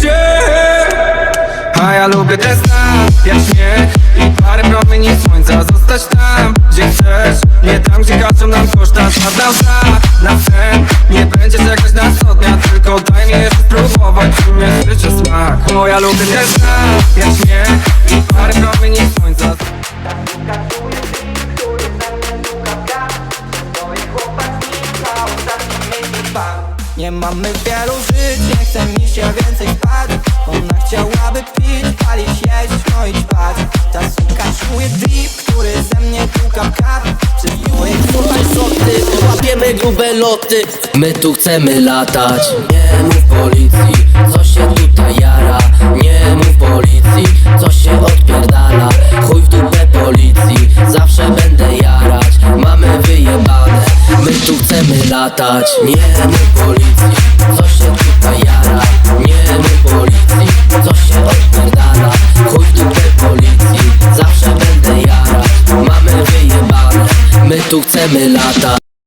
śnie A ja lubię ten znak, jak śmiech I parę promieni słońca. Zostać tam, gdzie chcesz Nie tam, gdzie każą nam koszta Żadna za na sen Nie będzie czekać na co dnia Tylko daj mi jeszcze spróbować. Czym jest życie smak. Bo ja lubię ten znak, jak śmiech I parę promieni słońca Nie mamy wielu żyć, nie chce mi się więcej spać. Ona chciałaby pić, palić, jeść, no i spać Ta suka czuje drip, który ze mnie tuka kap. Przy mojej Słuchaj soty, łapiemy grube loty. My tu chcemy latać. Nie mów policji, latać. Nie mów policji, co się tutaj jara. Nie mów policji, co się odpierdala. Chuj dupę policji, zawsze będę jarać. Mamy wyjebane, my tu chcemy latać